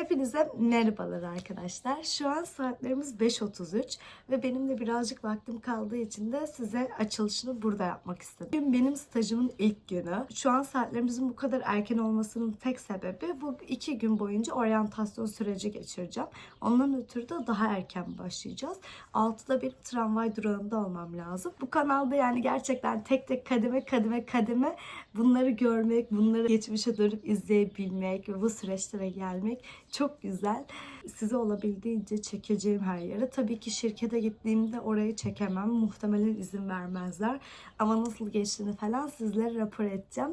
Hepinize merhabalar arkadaşlar. Şu an saatlerimiz 5.33 ve benim de birazcık vaktim kaldığı için de size açılışını burada yapmak istedim. Bugün benim stajımın ilk günü. Şu an saatlerimizin bu kadar erken olmasının tek sebebi bu iki gün boyunca oryantasyon süreci geçireceğim. Ondan ötürü de daha erken başlayacağız. 6'da benim tramvay durağında olmam lazım. Bu kanalda yani gerçekten tek tek kademe kademe kademe bunları görmek, bunları geçmişe dönüp izleyebilmek ve bu süreçlere gelmek çok güzel. Size olabildiğince çekeceğim her yere. Tabii ki şirkete gittiğimde orayı çekemem. Muhtemelen izin vermezler. Ama nasıl geçtiğini falan sizlere rapor edeceğim.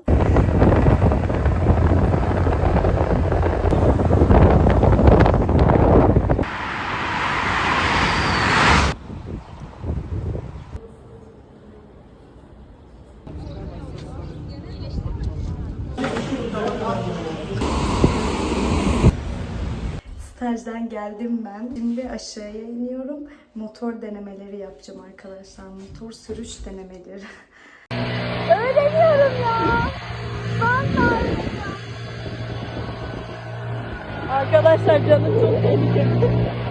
Stajdan geldim ben. Şimdi aşağıya iniyorum. Motor denemeleri yapacağım arkadaşlar. Motor sürüş denemeleri. Öğreniyorum ya. Vallahi. Arkadaşlar canım çok tehlikeli.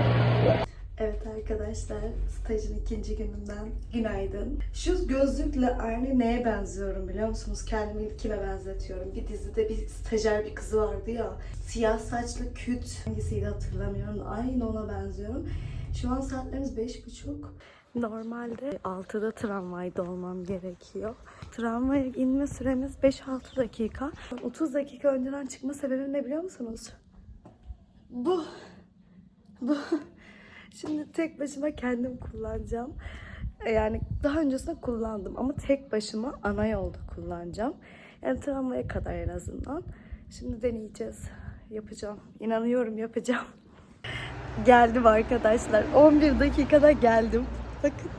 Evet arkadaşlar, stajın ikinci gününden günaydın. Şu gözlükle aynı neye benziyorum biliyor musunuz? Kendimi kime benzetiyorum? Bir dizide bir stajyer bir kızı vardı ya. Siyah saçlı küt. Hangisiydi hatırlamıyorum. Aynı ona benziyorum. Şu an saatlerimiz beş buçuk. Normalde 6'da tramvayda olmam gerekiyor. Tramvaya inme süremiz 5-6 dakika. 30 dakika önceden çıkma sebebim ne biliyor musunuz? Bu. Bu. Şimdi tek başıma kendim kullanacağım. E, Yani daha öncesinde kullandım ama tek başıma ana yolda kullanacağım. Yani tramvaya kadar en azından. Şimdi deneyeceğiz. Yapacağım. İnanıyorum yapacağım. Geldim arkadaşlar. 11 dakikada geldim. Bakın.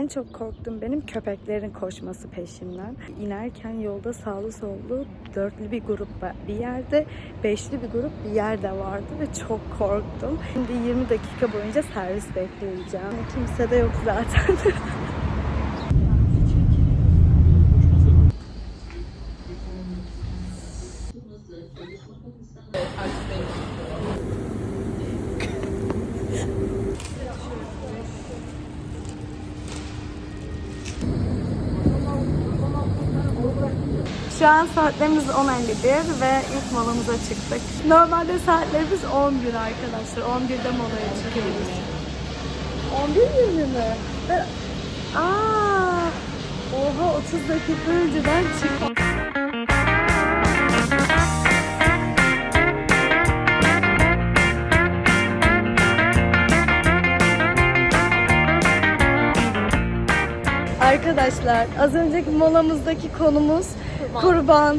En çok korktuğum benim köpeklerin koşması peşimden. İnerken yolda sağlı sollu dörtlü bir grup. Bir yerde beşli bir grup bir yerde vardı ve çok korktum. Şimdi 20 dakika boyunca servis bekleyeceğim. Kimse de yok zaten. Şu an saatlerimiz 10.51 ve ilk molamıza çıktık. Normalde saatlerimiz 11 arkadaşlar. 11'de molaya çıkıyoruz. 11 gibi mi? Ben... Aa, oha 30 dakika önceden çıktık. Arkadaşlar az önceki molamızdaki konumuz kurban.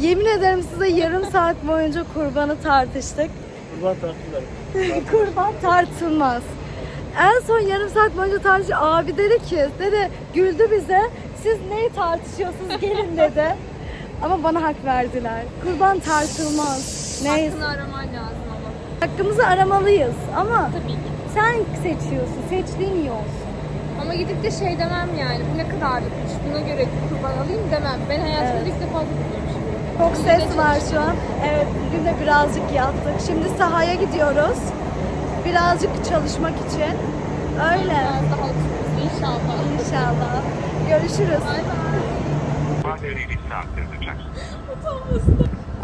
Yemin ederim size yarım saat boyunca kurbanı tartıştık. Kurban tarttılar. kurban tartılmaz. En son yarım saat boyunca tartış abi dedi ki dedi güldü bize siz neyi tartışıyorsunuz gelin dedi. Ama bana hak verdiler. Kurban tartılmaz. Neyse. Hakkını araman lazım ama. Hakkımızı aramalıyız ama Tabii ki. sen seçiyorsun. Seçtiğin iyi olsun. Ama gidip de şey demem yani. Bu ne kadarlıkmış buna göre kurban alayım demem. Ben hayatımda Evet. ilk defa buluyorum şimdi. Çok ses var şu an. Evet bugün de birazcık yattık. Şimdi sahaya gidiyoruz. Birazcık çalışmak için. Öyle. Biraz daha otururuz inşallah. İnşallah. Görüşürüz. Bay bay.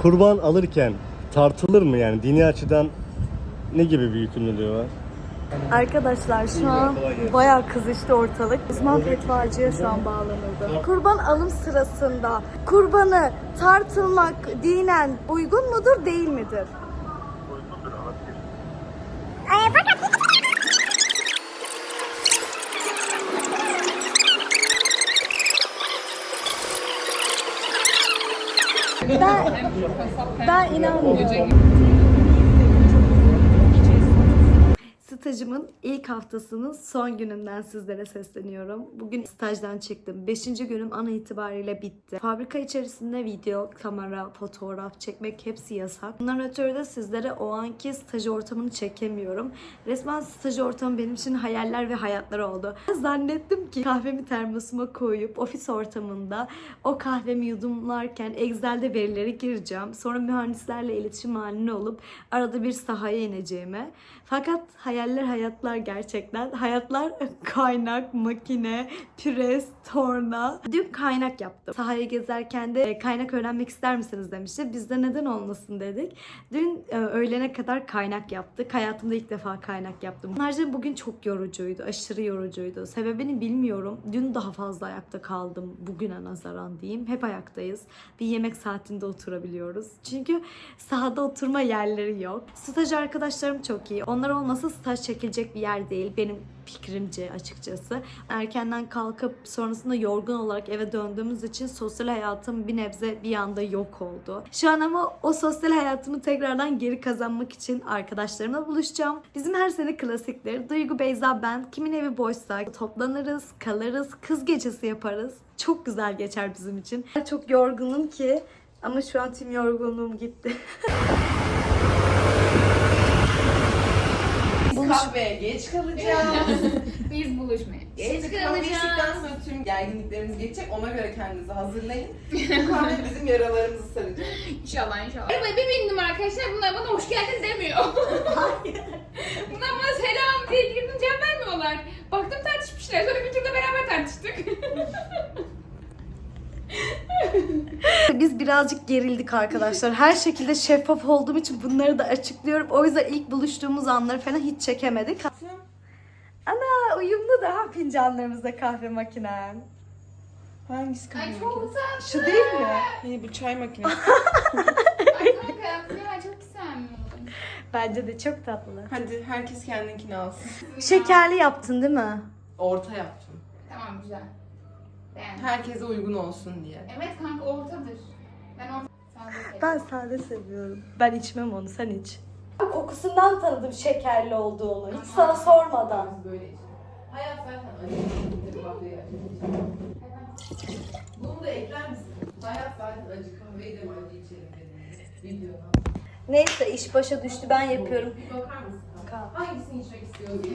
Kurban alırken tartılır mı yani dini açıdan ne gibi bir yükümlülüğü var? Arkadaşlar şu an bayağı kızıştı ortalık. Uzman fetvacıya şu an bağlanıldı. Kurban alım sırasında kurbanı tartılmak dinen uygun mudur değil midir? Ben, ben inanmıyorum. Stajımın ilk haftasının son gününden sizlere sesleniyorum. Bugün stajdan çıktım. Beşinci günüm an itibariyle bitti. Fabrika içerisinde video, kamera, fotoğraf çekmek hepsi yasak. Bundan ötürü de sizlere o anki staj ortamını çekemiyorum. Resmen staj ortamı benim için hayaller ve hayatlar oldu. Zannettim ki kahvemi termosuma koyup ofis ortamında o kahvemi yudumlarken Excel'de verileri gireceğim. Sonra mühendislerle iletişim halinde olup arada bir sahaya ineceğime. Fakat hayaller hayatlar gerçekten. Hayatlar kaynak, makine, pres, torna. Dün kaynak yaptım. Sahayı gezerken de "E, kaynak öğrenmek ister misiniz demişti. Biz de neden olmasın dedik. Dün e, öğlene kadar kaynak yaptık. Hayatımda ilk defa kaynak yaptım. Ayrıca bugün çok yorucuydu. Aşırı yorucuydu. Sebebini bilmiyorum. Dün daha fazla ayakta kaldım. Bugüne nazaran diyeyim. Hep ayaktayız. Bir yemek saatinde oturabiliyoruz. Çünkü sahada oturma yerleri yok. Staj arkadaşlarım çok iyi. Onlar olmasa staj çekilecek bir yer değil. Benim fikrimce açıkçası. Erkenden kalkıp sonrasında yorgun olarak eve döndüğümüz için sosyal hayatım bir nebze bir anda yok oldu. Şu an ama o sosyal hayatımı tekrardan geri kazanmak için arkadaşlarımla buluşacağım. Bizim her sene klasiktir. Duygu, Beyza, ben kimin evi boşsa toplanırız, kalırız, kız gecesi yaparız. Çok güzel geçer bizim için. Çok yorgunum ki ama şu an tüm yorgunluğum gitti. Biz kahveye geç kalacağız. Biz buluşmaya. Geç kahve içtikten sonra tüm gerginliklerimiz geçecek. Ona göre kendinizi hazırlayın. Bu kahve bizim yaralarımızı saracak. İnşallah inşallah. Arabaya bir bindim arkadaşlar. Bunlar bana hoş geldin demiyor. Bunlar bana selam diye girdim cevap vermiyorlar. Baktım tartışmışlar. Sonra bir turda beraber tartıştık. Biz birazcık gerildik arkadaşlar. Her şekilde şeffaf olduğum için bunları da açıklıyorum. O yüzden ilk buluştuğumuz anları falan hiç çekemedik. Ana uyumlu da fincanlarımızda kahve makinen. Hangisi kahve? Ay çok güzel. Şu değil mi? Yine bu çay makinesi. Ay kanka ya çok güzel mi? Bence de çok tatlı. Hadi herkes kendinkini alsın. Şekerli yaptın değil mi? Orta yaptım. Tamam güzel. Beğendim. Herkese uygun olsun diye. Evet kanka ortadır. Ben orta. Sade seviyorum. Ben sade seviyorum. Ben içmem onu sen iç. Kokusundan tanıdım şekerli olduğunu. Hiç sana sormadan. Böyle içelim. Hayat zaten acı. Bunu da ekler misin? Hayat zaten acı. Kahveyi de acı içelim dedim. Videodan. Neyse iş başa düştü ben yapıyorum. Bir bakar mısın? Kahve. Hangisini içmek istiyorsun.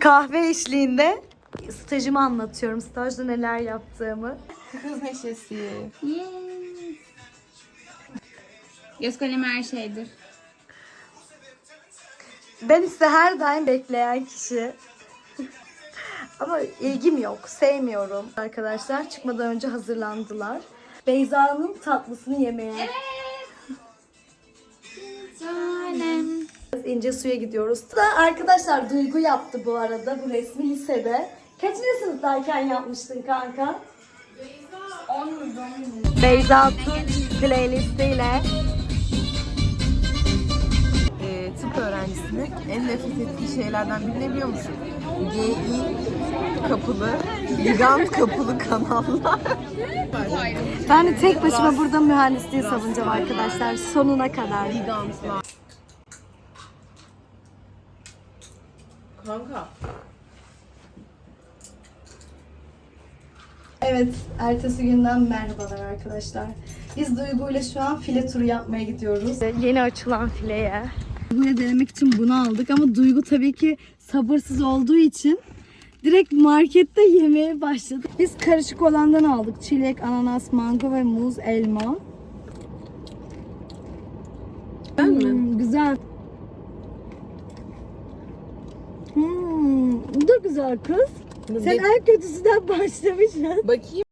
Kahve eşliğinde stajımı anlatıyorum. Stajda neler yaptığımı. Kız neşesi. Göz kalemi her şeydir. Ben ise her daim bekleyen kişi. Ama ilgim yok, sevmiyorum. Arkadaşlar çıkmadan önce hazırlandılar. Beyza'nın tatlısını yemeye. Tanem. İnce suya gidiyoruz. Da arkadaşlar Duygu yaptı bu arada bu resmi lisede. Kaçıncı sınıftayken yapmıştın kanka? Beyza Tunç playlistiyle e, tıp öğrencisinin en nefret ettiği şeylerden biri ne biliyor musun? GI kapılı, ligand kapılı kanallar. Ben de tek başıma burada mühendisliği savunacağım arkadaşlar sonuna kadar. Ligandlar. Kanka. Evet, ertesi günden merhabalar arkadaşlar. Biz Duygu ile şu an file turu yapmaya gidiyoruz. Yeni açılan fileye. Duygu'ya denemek için bunu aldık ama Duygu tabii ki sabırsız olduğu için direkt markette yemeye başladı. Biz karışık olandan aldık. Çilek, ananas, mango ve muz, elma. Ben mi? Hmm, güzel. Hmm, bu da güzel kız. Sen en kötüsünden başlamışsın. Bakayım.